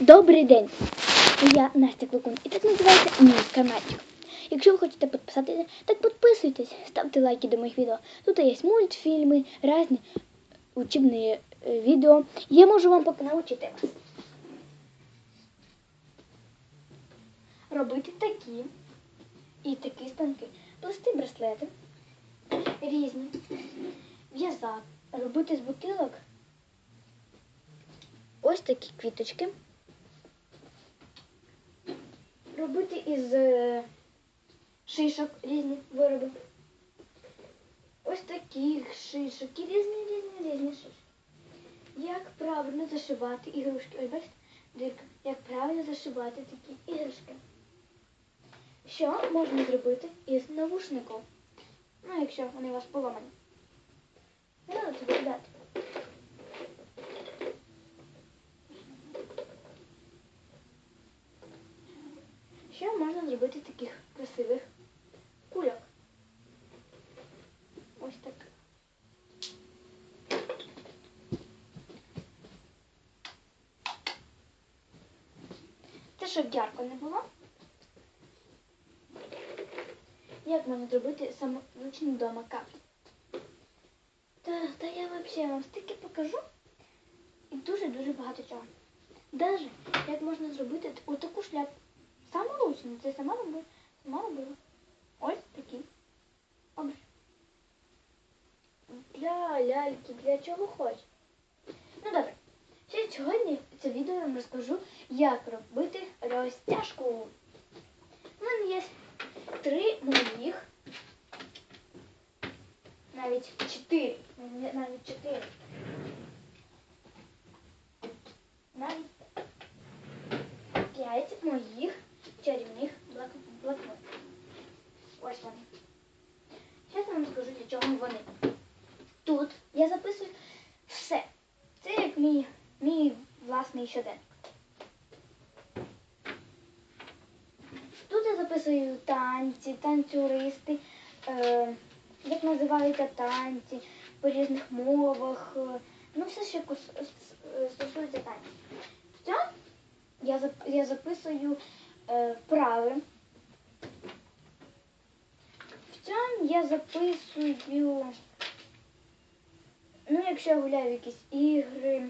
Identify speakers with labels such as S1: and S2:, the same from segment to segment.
S1: Добрий день! Я Настя Клокун і так називається мій каналчик. Якщо ви хочете підписатися, так підписуйтесь, ставте лайки до моїх відео. Тут є мультфільми, різні учебні е, відео. Я можу вам поки навчити вас. Робити такі і такі станки. Плести браслети різні, в'язати, робити з бутилок ось такі квіточки. Робити із е, шишок різні вироби. Ось таких шишок і різні, різні, різні шишки. Як правильно зашивати ігрушки. Ось бачите, дирка. Як правильно зашивати такі іграшки. Що можна зробити із навушників? Ну, якщо вони у вас поламані. Не треба це викидати. Що можна зробити таких красивих кульок? Ось так. Це щоб ярко не було. Як можна зробити саморучні вдома каплі? Та, та я взагалі вам стільки покажу і дуже-дуже багато чого. Даже як можна зробити отаку шляпу. Саморучно, це сама робила. Сама робила. Ось такі. Образ. Для ляльки, для чого хоч. Ну добре. Сьогодні це відео я вам розкажу, як робити розтяжку. У мене є три моїх. Навіть чотири. Навіть чотири. Навіть п'ять моїх чарівних блокнотів. Ось вони. Зараз я вам скажу, для чого вони. Тут я записую все. Це як мій, мій власний щоденник. Тут я записую танці, танцюристи, е, як називаються танці по різних мовах. е, ну, все, що стосується танців. В я, зап- я записую вправи. В цьому я записую, ну, якщо я гуляю в якісь ігри,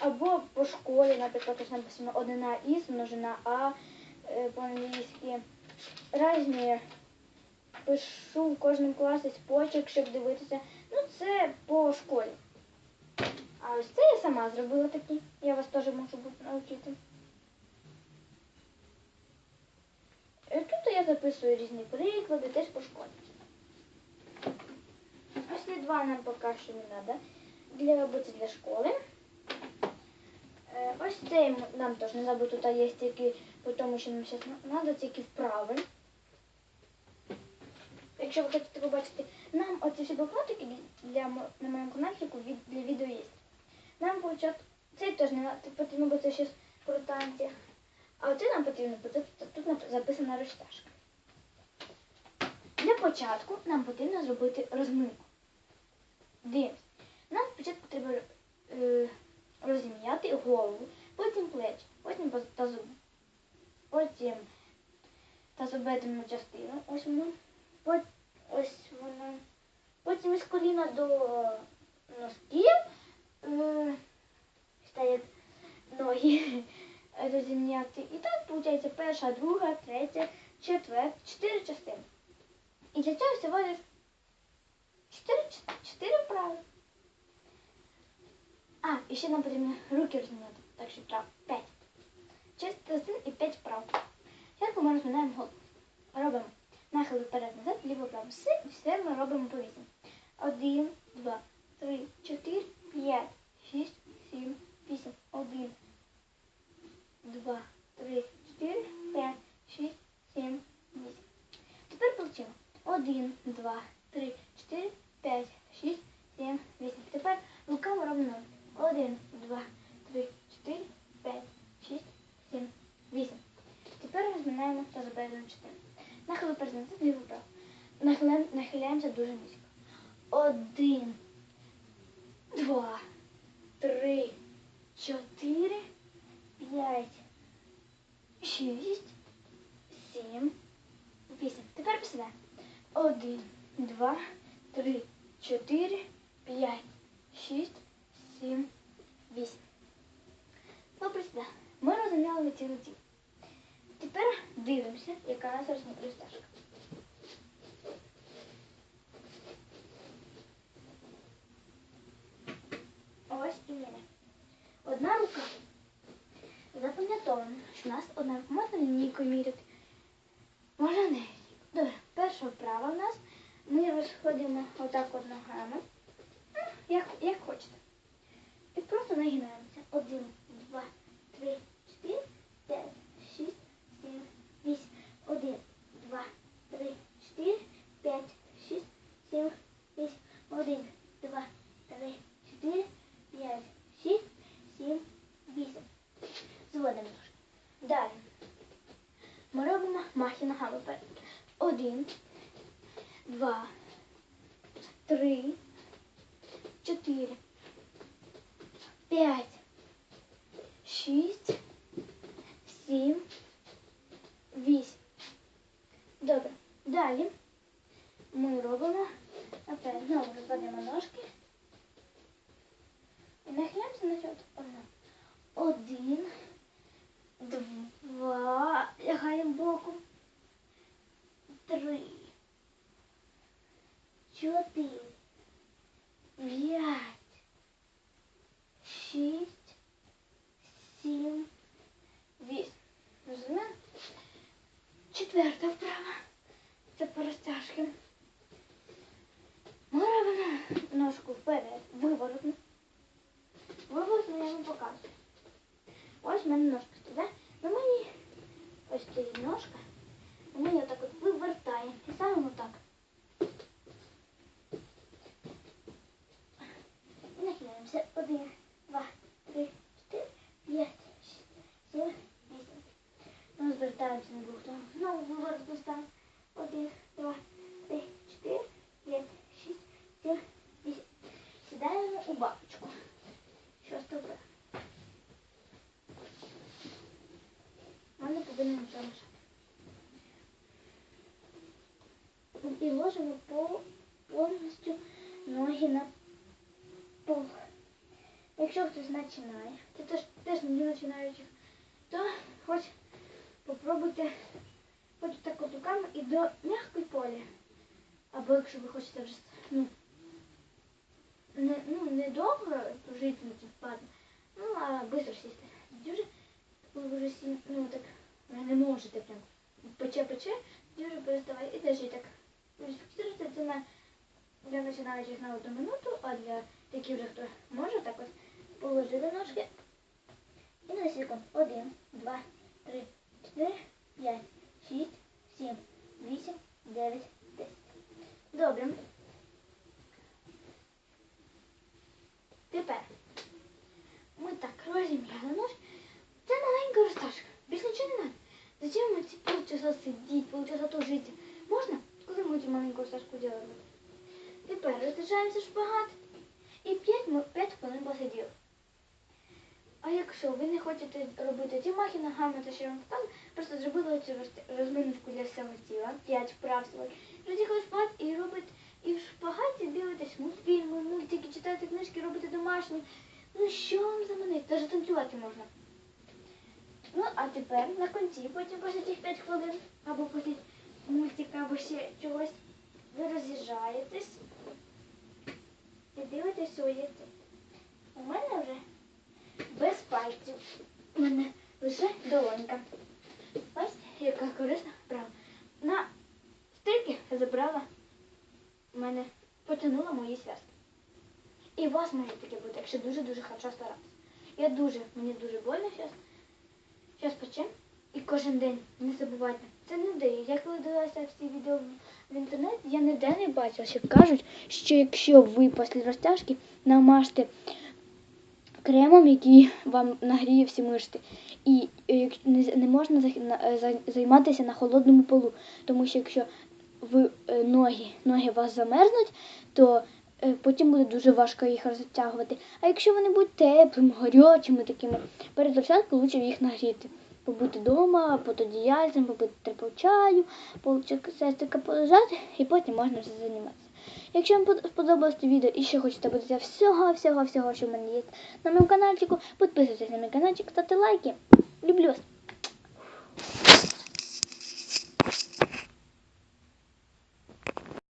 S1: або по школі, наприклад, ось написано однина із, множина А е, по-англійськи. Різні пишу в кожному класі спочок, щоб дивитися. Ну, це по школі. А ось це я сама зробила такі. Я вас теж можу навчити. Е, Тут я записую різні приклади, теж по школі. Ось два нам поки що не треба. Для роботи для школи. Е, Ось цей нам теж не треба, тут є тільки, по тому що нам зараз треба, тільки вправи. Якщо ви хочете побачити, нам оці всі для, на моєму каналчику від, для відео є. Нам почат... Цей теж не потрібно, це зараз про танці. А оце нам потрібно, тут записана розтяжка. Для початку нам потрібно зробити розминку. Дивимось. Нам спочатку треба е, розім'яти голову, потім плечі, потім тазу, потім тазобедрenu частину, ось воно, Пот- ось воно, потім із коліна до носків, е, стає ноги розім'яти. І так виходить перша, друга, третя, четверта, чотири частини. І для цього всього лиш чотири, вправи. А, і ще нам потрібно руки розмінати. Так що вправ. П'ять. Шість частин і п'ять вправ. Спочатку ми розминаємо голову. Робимо нахил вперед назад, ліво право. Все, все ми робимо по вісім. Один, два, три, чотири, п'ять, шість, сім, вісім. Один, два, три, чотири, п'ять, шість, сім, вісім. Тепер получимо. Один, два, три, чотири, п'ять, шість, сім, вісім. Тепер руками робимо. Один, два, три, чотири, п'ять, шість, сім, вісім. Тепер розминаємо та забираємо чотири. Нахили перед ліву право. Нахиляємо, нахиляємося дуже низько. Один, два, три, чотири, п'ять. Шість, сім, вісім. Тепер присідай. Один, два, три, чотири, п'ять, шість, сім, вісім. Ну, присідай. Ми розім'яли цілу тіло. Тепер дивимося, яка у нас розтяжка. Ось і мене. Одна рука. Запам'ятовуємо, що нас одна можна лінійкою міряти. Можна не. Добре, перша вправа в нас. Ми розходимо отак от ногами. Ну, Як, як хочете. І просто нагинаємося. Один, два, три, чотири, п'ять, шість, сім, вісім. Один, два, три, чотири, п'ять, шість, сім, вісім. Один, два, три, чотири, п'ять, шість, сім, вісім. Зводимо ножки. Далі. Ми робимо махи ногами вперед. Один, два, три, чотири, п'ять, шість, сім, вісім. Добре. Далі ми робимо опять знову розводимо ножки. І нахиляємося на счет одна. Один, два, лягаємо боком. Три, чотири, п'ять, шість, сім, вісім. Розуміємо? Четверта вправа. Це по розтяжки. Ми ножку вперед, виворотну. Виворотну я вам показую. Ось в мене ножка стоїть. На мені ось стоїть ножка. Ми її отак от вивертаємо і ставимо так. І нахиляємося. Один, два, три, чотири, п'ять, шість, сім, вісім. Ну, звертаємося на двох ногах. Знову виворотну ставимо. Один, два, три, чотири, п'ять, шість, сім, вісім. Сідаємо у бабочку. Що стопи? Лишати. І ложимо повністю ноги на пол. Якщо хтось починає, це теж, теж не починаючих, то хоч попробуйте хоч так от руками і до м'якої полі. Або якщо ви хочете вже ну, не, ну, не жити на цій впаду, ну, а швидко сісти. Дуже ви вже ну так не можете прям пече-пече, дуже переставай і держи так. Фіксуйте це на для починаючих на одну минуту, а для таких вже хто може, так от положили ножки. І на секунд. Один, два, три, чотири, п'ять, шість, сім, вісім, дев'ять, десять. Добре. Тепер ми так розім'яли полчаса? Можна? Коли ми цю маленьку розташку робимо? Тепер розташаємося шпагат. І 5, 5 хвилин посиділи. А якщо ви не хочете робити ті махи ногами, то що вам показую, просто зробили цю роз- розминочку для всього тіла, 5 вправ свої. Розігли шпагат і робите, і в шпагаті дивитесь мультфільми, мультики, читаєте книжки, робите домашні. Ну що вам заманить? Навіть танцювати можна. Ну, а тепер на кінці, потім після цих 5 хвилин, або після мультика, або ще чогось, ви роз'їжджаєтесь і дивитесь тіло. У мене вже без пальців. У мене лише долонька. Ось яка корисна вправа. На стільки забрала у мене, потягнула мої зв'язки. І у вас може таке бути, якщо дуже-дуже хорошо старатися. Я дуже, мені дуже больно зараз. Зараз почем. І кожен день не забувайте. Це не дає. Я коли дивилася всі відео в- інтернеті, я ніде не бачила, що кажуть, що якщо ви після розтяжки намажте кремом, який вам нагріє всі мишці, і е, не, можна е, за- займатися на холодному полу, тому що якщо ви е, ноги, ноги вас замерзнуть, то потім буде дуже важко їх розтягувати. А якщо вони будуть теплими, гарячими такими, перед початком лучше їх нагріти. Побути вдома, під одіяльцем, попити теплого чаю, полчасика полежати і потім можна все займатися. Якщо вам сподобалось це відео і ще хочете подивитися всього, всього, всього, що в мене є на моєму каналчику, підписуйтесь на мій каналчик, ставте лайки. Люблю вас.